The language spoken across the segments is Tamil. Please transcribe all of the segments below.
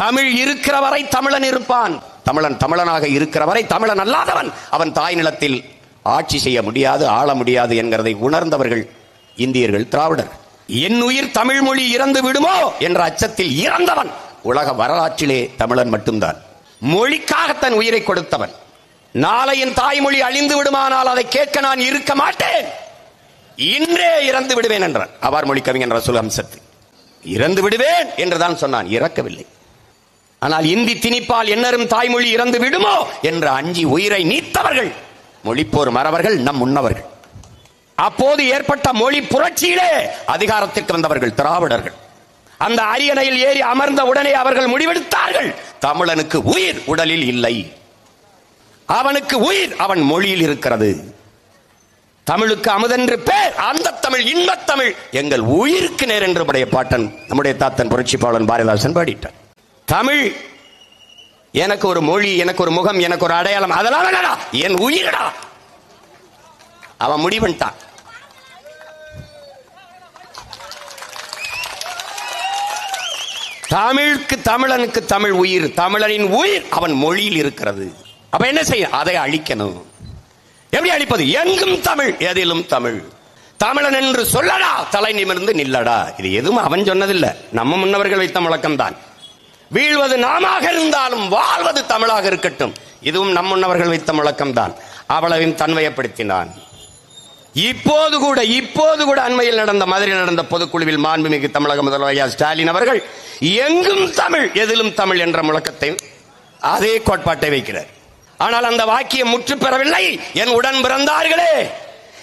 தமிழ் இருக்கிற வரை தமிழன் இருப்பான். தமிழன் தமிழனாக இருக்கிற வரை தமிழன் அல்லாதவன். அவன் தாய் நிலத்தில் ஆட்சி செய்ய முடியாது ஆள முடியாது என்கிறதை உணர்ந்தவர்கள் இந்தியர்கள் திராவிடர். என் உயிர் தமிழ் மொழி இறந்து விடுமோ என்ற அச்சத்தில் இறந்தவன் உலக வரலாற்றிலே தமிழன் மட்டும்தான். மொழிக்காக தன் உயிரை கொடுத்தவன். நாளை என் தாய்மொழி அழிந்து விடுமானால் அதை கேட்க நான் இருக்க மாட்டேன். இன்றே இறந்து விடுவேன் என்றான். அவார் மொழி கவிஞன் ரசூல் அம்சத்து. இறந்து விடுவேன் என்றுதான் சொன்னான். இறக்கவில்லை. ஆனால் இந்தி திணிப்பால் என்னரும் தாய்மொழி இறந்து விடுமோ என்று அஞ்சி உயிரை நீத்தவர்கள். மொழிப்போர் மறவர்கள் நம் முன்னவர்கள். அப்போது ஏற்பட்ட மொழி புரட்சியிலே அதிகாரத்திற்கு வந்தவர்கள் திராவிடர்கள். அந்த அரியணையில் ஏறி அமர்ந்த உடனே அவர்கள் முடிவெடுத்தார்கள். தமிழனுக்கு உயிர் உடலில் இல்லை. அவனுக்கு உயிர் அவன் மொழியில் இருக்கிறது. தமிழுக்கு அமுதென்று பேர் அந்த தமிழ் இன்பத்தமிழ் எங்கள் உயிருக்கு நேர் என்று உடைய பாட்டன் நம்முடைய தாத்தன் புரட்சிப்பாளன் பாரதிதாசன் பாடிட்டார். தமிழ். எனக்கு ஒரு மொழி எனக்கு ஒரு முகம் எனக்கு ஒரு அடையாளம். அதெல்லாம் வேணாடா. என் உயிரடா. அவன் முடிவன்ட்டான் தமிழுக்கு தமிழனுக்கு தமிழ் உயிர். தமிழனின் உயிர் அவன் மொழியில் இருக்கிறது. அப்ப என்ன செய்ய? அதை அழிக்கணும். எப்படி அழிப்பது? எங்கும் தமிழ் எதிலும் தமிழ். தமிழன் என்று சொல்லடா. தலை நிமிர்ந்து நில்லடா. இது எதுவும் அவன் சொன்னதில்லை. நம்ம முன்னவர்கள் வைத்த முழக்கம்தான். வீழ்வது நாமாக இருந்தாலும் வாழ்வது தமிழாக இருக்கட்டும். இதுவும் நம் முன்னவர்கள் வைத்த முழக்கம்தான். அவ்வளவையும் தன்மையப்படுத்தினான். இப்போது கூட இப்போது கூட அண்மையில் நடந்த மதுரையில் நடந்த பொதுக்குழுவில் மாண்புமிகு தமிழக முதல்வர் ஸ்டாலின் அவர்கள் எங்கும் தமிழ் எதிலும் தமிழ் என்ற முழக்கத்தை அதே கோட்பாட்டை வைக்கிறார். ஆனால் அந்த வாக்கியம் முற்று பெறவில்லை. என் உடன் பிறந்தார்களே.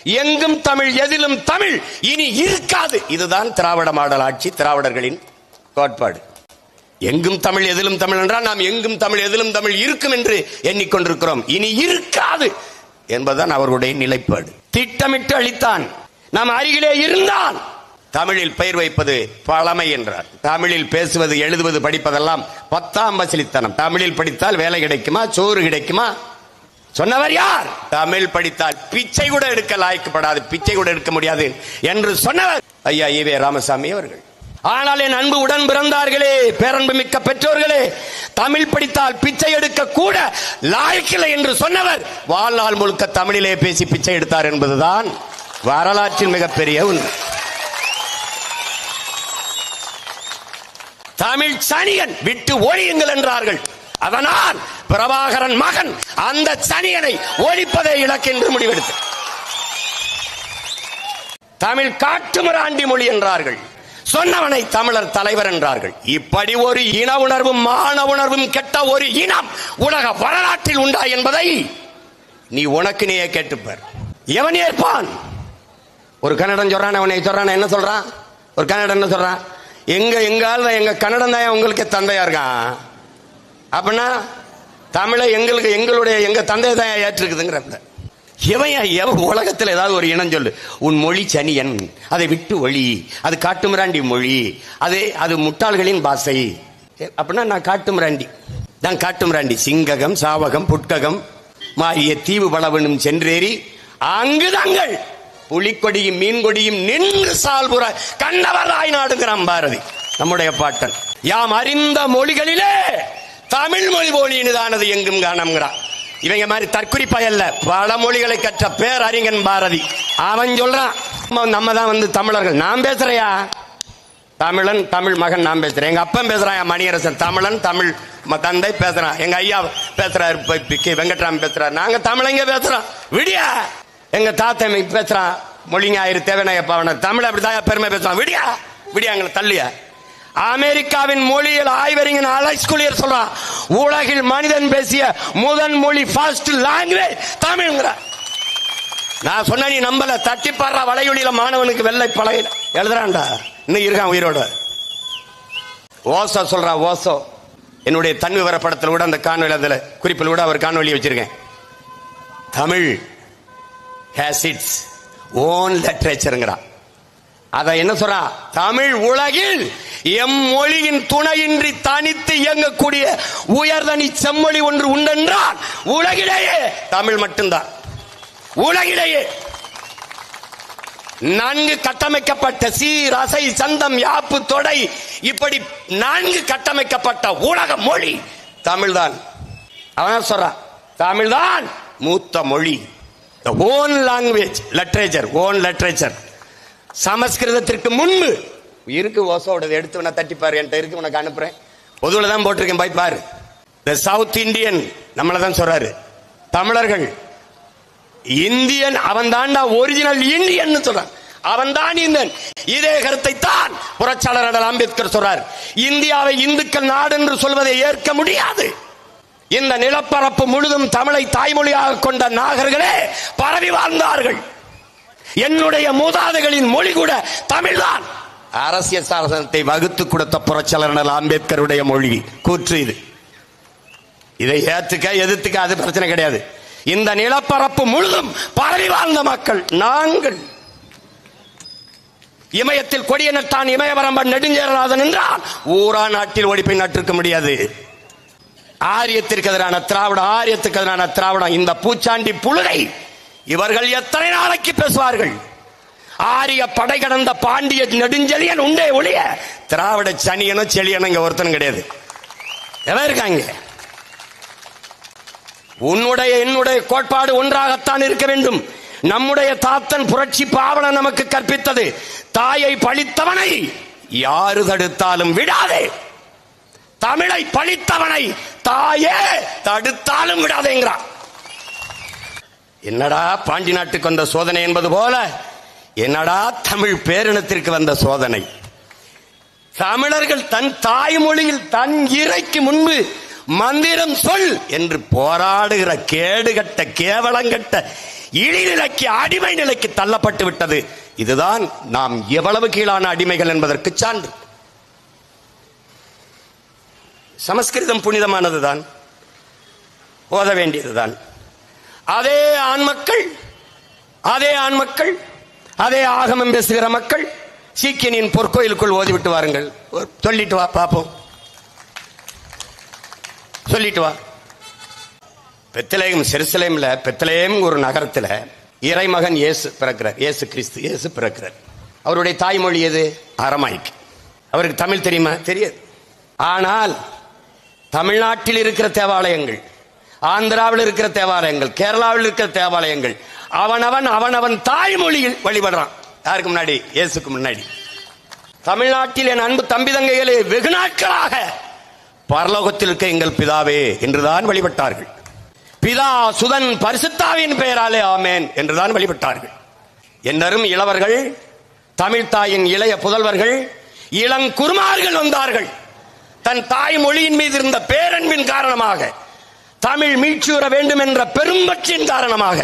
எங்கும் தமிழ் எதிலும் தமிழ் இனி இருக்காது. இதுதான் திராவிட மாடல் ஆட்சி திராவிடர்களின் கோட்பாடு. எங்கும் தமிழ் எதிலும் தமிழ் என்றால் நாம் எங்கும் தமிழ் எதிலும் தமிழ் இருக்கும் என்று எண்ணிக்கொண்டிருக்கிறோம். இனி இருக்காது என்பதுதான் அவர்களுடைய நிலைப்பாடு. திட்டமிட்டு அளித்தான். நாம் அருகிலே இருந்தால் தமிழில் பெயர் வைப்பது பழமை என்றார். தமிழில் பேசுவது எழுதுவது படிப்பதெல்லாம் பத்தாம் வசலித்தனம். தமிழில் படித்தால் வேலை கிடைக்குமா? சோறு கிடைக்குமா? சொன்னவர் யார்? தமிழ் படித்தால் பிச்சை கூட எடுக்க லாய்க்கப்படாது பிச்சை கூட எடுக்க முடியாது என்று சொன்னவர் ஐயா ஈவே ராமசாமி அவர்கள். ஆனால் என் அன்பு உடன் பிறந்தார்களே பேரன்பு மிக்க பெற்றோர்களே தமிழ் படித்தால் பிச்சை எடுக்க கூட லாய்க்கில்லை என்று சொன்னவர் வாழ்நாள் முழுக்க தமிழிலே பேசி பிச்சை எடுத்தார் என்பதுதான் வரலாற்றின் மிகப்பெரிய உண்மை. தமிழ் சனியன் விட்டு ஒழியுங்கள் என்றார்கள். அதனால் பிரபாகரன் மகன் அந்த சனியனை ஒழிப்பதை இலக்கென்று முடிவெடுத்து தமிழ் காட்டுமராண்டி மொழி என்றார்கள். சொன்னவனை தமிழர் தலைவர் என்றார்கள். இப்படி ஒரு இன உணர்வும் மான உணர்வும் கெட்ட ஒரு இனம் உலக வரலாற்றில் உண்டா என்பதை நீ உனக்கு நீயே கேட்டுப்பார். எவன் ஏற்பான்? ஒரு கன்னடம் சொல்றான் அவனை சொல்றான் என்ன சொல்றான்? ஒரு கன்னடம் என்ன சொல்றான்? எங்க எங்க ஆள் எங்க கன்னடம் தான் உங்களுக்கு தந்தையா இருக்கான் அப்படின்னா தமிழை எங்களுக்கு எங்களுடைய எங்க தந்தை தான் ஏற்றுக்குதுங்கிறப்ப எவன் எவன் உலகத்தில் ஏதாவது ஒரு இனம் சொல்லு. உன் மொழி சனியன். அதை விட்டு ஒளி. அது காட்டுமிராண்டி மொழி. அது அது முட்டாள்களின் பாசை. அப்படின்னா நான் காட்டுமிராண்டி. நான் காட்டுமிராண்டி. சிங்ககம் சாவகம் புட்ககம் மாறிய தீவு பலவனும் சென்றேறி அங்கு தங்கள் புலிக்கொடியும் மீன்கொடியும் நின்று சால்புற கண்ணவர் நாடுகிறான் பாரதி நம்முடைய பாட்டன். யாம் அறிந்த மொழிகளிலே தமிழ் மொழி போலியினுதானது எங்கும் காணம்ங்கிறான். இவங்க மாதிரி தற்குறிப்பா அல்ல பல மொழிகளை கற்ற பேரறிஞன் பாரதி. அவன் சொல்றான் நம்ம- தான் வந்து தமிழர்கள். நான் பேசுறையா தமிழன் தமிழ் மகன் நான் பேசுறேன். எங்க அப்பன் பேசுறான் என் மணியரசன். தமிழன் தமிழ் ம- தந்தை பேசுறான். எங்க ஐயா பேசுறாரு பி- கே. வெங்கட்ராம் பேசுறாரு. நாங்க தமிழங்க பேசுறோம்? விடியா! எங்க தாத்தா பேசுறான்? மொழிங்க ஆயிரு தேவனையப்பா தமிழ் அப்படிதான் பெருமை பேசுறான் விடியா! விடியா எங்களை தள்ளியா? அமெரிக்காவின் மொழியில் ஆய்வறிஞர் அலைஸ்குலியர் குலியர் சொல்றான் உலகில் மனிதன் பேசிய முதன் மொழி ஃபர்ஸ்ட் லாங்குவேஜ் தமிழ்ங்கிற நான் சொன்ன நீ நம்பல தட்டி பாடுற வலையொலியில மாணவனுக்கு வெள்ளை பழைய எழுதுறான்டா இன்னும் இருக்கான் உயிரோட. ஓசோ சொல்றா ஓசோ. என்னுடைய தன் விவரப்படத்தில் கூட அந்த காணொலி அதில் குறிப்பில் கூட அவர் காணொலி வச்சிருக்கேன். தமிழ் ஹேஸ் இட்ஸ் ஓன் லிட்ரேச்சருங்கிறான் அதை என்ன சொல்றான் தமிழ் உலகில் எம் மொழியின் துணையின்றி தனித்து இயங்கக்கூடிய உயர்தனி செம்மொழி ஒன்று உண்டென்றால் உலகிலேயே தமிழ் மட்டும்தான். உலகிலேயே. நன்கு கட்டமைக்கப்பட்ட சீர் அசை சந்தம் யாப்பு தொடை இப்படி நன்கு கட்டமைக்கப்பட்ட உலக மொழி தமிழ்தான். அவன் சொல்றான்? தமிழ்தான் மூத்த மொழி. Own language literature own literature சமஸ்கிருதத்திற்கு முன்பு இருக்கு ஓசோடது எடுத்து வேணா தட்டிப்பாரு என்கிட்ட இருக்கு உனக்கு அனுப்புறேன். பொதுவில் தான் போட்டிருக்கேன் பாய் பாரு. சவுத் இந்தியன் நம்மளை தான் சொல்றாரு. தமிழர்கள் இந்தியன் அவன் தாண்டா ஒரிஜினல் இந்தியன் சொல்றான் அவன் தான் இந்தியன் இதே கருத்தை தான் புரட்சியாளர் அடல் அம்பேத்கர் சொல்றார். இந்தியாவை இந்துக்கள் நாடு என்று சொல்வதை ஏற்க முடியாது. இந்த நிலப்பரப்பு முழுதும் தமிழை தாய்மொழியாக கொண்ட நாகர்களே பரவி வாழ்ந்தார்கள். என்னுடைய மூதாதைகளின் மொழி கூட தமிழ்தான். அரசியல் சாசனத்தை வகுத்து கொடுத்த புரட்சியாளர் அம்பேத்கருடைய மொழி கூற்று இது. இதை ஏத்துக்க எதிர்த்துக்க அது பிரச்சனை கிடையாது. இந்த நிலப்பரப்பு முழுதும் பரவி வாழ்ந்த மக்கள் நாங்கள். இமயத்தில் கொடியனத்தான் இமயவரம்பன் நெடுஞ்சேரநாதன் என்றால் ஊரா நாட்டில் ஒழிப்பை நட்டிருக்க முடியாது. ஆரியத்திற்கு எதிரான திராவிடம் ஆரியத்துக்கு எதிரான திராவிடம் இந்த பூச்சாண்டி புழுகை இவர்கள் எத்தனை நாளைக்கு பேசுவார்கள்? ஆரிய படை கடந்த பாண்டிய நெடுஞ்செழியன் உண்டே ஒழிய திராவிட சனியனும் செழியனும் இங்க ஒருத்தனும் கிடையாது. எவன் இருக்காங்க? உன்னுடைய என்னுடைய கோட்பாடு ஒன்றாகத்தான் இருக்க வேண்டும். நம்முடைய தாத்தன் புரட்சி பாவலன் நமக்கு கற்பித்தது. தாயை பழித்தவனை யாரு தடுத்தாலும் விடாதே. தமிழை பழித்தவனை தாயே தடுத்தாலும் விடாதேங்கிறான். என்னடா பாண்டி நாட்டுக்கு வந்த சோதனை என்பது போல? என்னடா தமிழ் பேரினத்திற்கு வந்த சோதனை? தமிழர்கள் தன் தாய்மொழியில் தன் இறைக்கு முன்பு மந்திரம் சொல் என்று போராடுகிற கேடுகட்ட கேவலங்கட்ட இழிநிலைக்கு அடிமை நிலைக்கு தள்ளப்பட்டு விட்டது. இதுதான் நாம் எவ்வளவு கீழான அடிமைகள் என்பதற்கு சான்று. சமஸ்கிருதம் புனிதமானதுதான். ஓத வேண்டியதுதான். அதே ஆண் மக்கள் அதே ஆண் மக்கள் அதே ஆகமம் பேசுகிற மக்கள் சீக்கியனின் பொற்கோயிலுக்குள் ஓதிவிட்டு வாருங்கள். சொல்லிட்டு வா பார்ப்போம் சொல்லிட்டு வா. பெத்தலேயம் செருசலேம்ல பெத்தலேயம் ஒரு நகரத்துல இறைமகன் இயேசு பிறக்கிறார். இயேசு கிறிஸ்து இயேசு பிறக்கிறார். அவருடைய தாய்மொழி எது? அரமாய்க். அவருக்கு தமிழ் தெரியுமா? தெரியாது. ஆனால் தமிழ்நாட்டில் இருக்கிற தேவாலயங்கள் ஆந்திராவில் இருக்கிற தேவாலயங்கள் கேரளாவில் இருக்கிற தேவாலயங்கள் அவனவன் அவனவன் தாய்மொழியில் வழிபடுறான். யாருக்கு முன்னாடி? இயேசுக்கு முன்னாடி. தமிழ்நாட்டில் என் அன்பு தம்பி தங்கைகளே வெகு நாட்களாக பரலோகத்தில் இருக்க எங்கள் பிதாவே என்றுதான் வழிபட்டார்கள். பிதா சுதன் பரிசுத்தாவின் பெயராலே ஆமேன் என்றுதான் வழிபட்டார்கள். என்னரும் இளவர்கள் தமிழ் தாயின் இளைய புதல்வர்கள் இளங்குருமார்கள் வந்தார்கள். தன் தாய் மொழியின் மீது இருந்த பேரன்பின் காரணமாக தமிழ் மீட்சியுற வேண்டும் என்ற பெரும்பற்றின் காரணமாக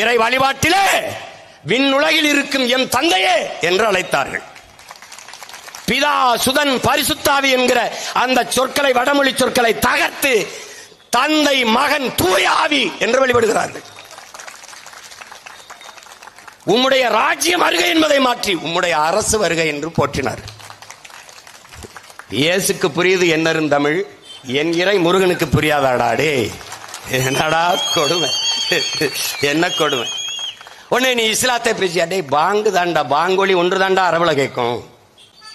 இறை வழிபாட்டிலே விண்ணுலகில் இருக்கும் எம் தந்தையே என்று அழைத்தார்கள். பிதா சுதன் பரிசுத்தாவி என்கிற அந்த சொற்களை வடமொழி சொற்களை தகர்த்து தந்தை மகன் தூயாவி என்று வழிபடுகிறார்கள். உம்முடைய ராஜ்யம் வருகை என்பதை மாற்றி உம்முடைய அரசு வருகை என்று போற்றினார். இயேசுக்கு புரியுது என்னரும் தமிழ் என் இறை முருகனுக்கு புரியாதாடா டே என்னடா கொடுமை? என்ன கொடுமை? உடனே நீ இஸ்லாத்தை பேசியா? டேய் பாங்கு தாண்டா பாங்கொலி ஒன்று தாண்டா அரபுல கேட்கும்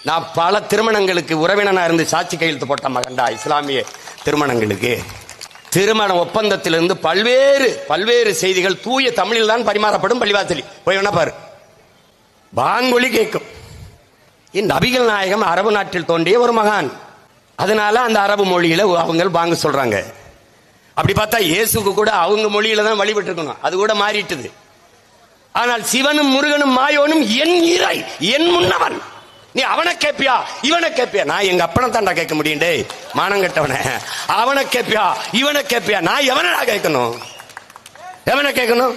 நான் பல திருமணங்களுக்கு உறவினனாக இருந்து சாட்சி கையெழுத்து போட்ட மகன்டா இஸ்லாமிய திருமணங்களுக்கு. திருமண ஒப்பந்தத்திலிருந்து பல்வேறு பல்வேறு செய்திகள் தூய தமிழில் தான் பரிமாறப்படும் பள்ளிவாசலி. போய் வேணா பாரு. பாங்கொலி கேட்கும் நபிகள் நாயகம் அரபு நாட்டில் தோன்றிய ஒரு மகான். அதனால அந்த அரபு மொழியில அவங்க பாங்கு சொல்றாங்க. அப்படி பார்த்தா இயேசுக்கு கூட அவங்க மொழியில தான் வழிபட்டு இருக்கணும் அது கூட மாறிட்டுது. ஆனால் சிவனும் முருகனும் மாயோனும் என் இறை என் முன்னவன். நீ அவனை கேப்பியா? இவனை கேப்பியா? நான் எங்க அப்பனை தாண்டா கேட்க முடியும் டேய். மானம் கெட்டவன. அவனை கேப்பியா? இவனை கேப்பியா? நான் எவனடா கேட்கணும்? எவனை கேட்கணும்?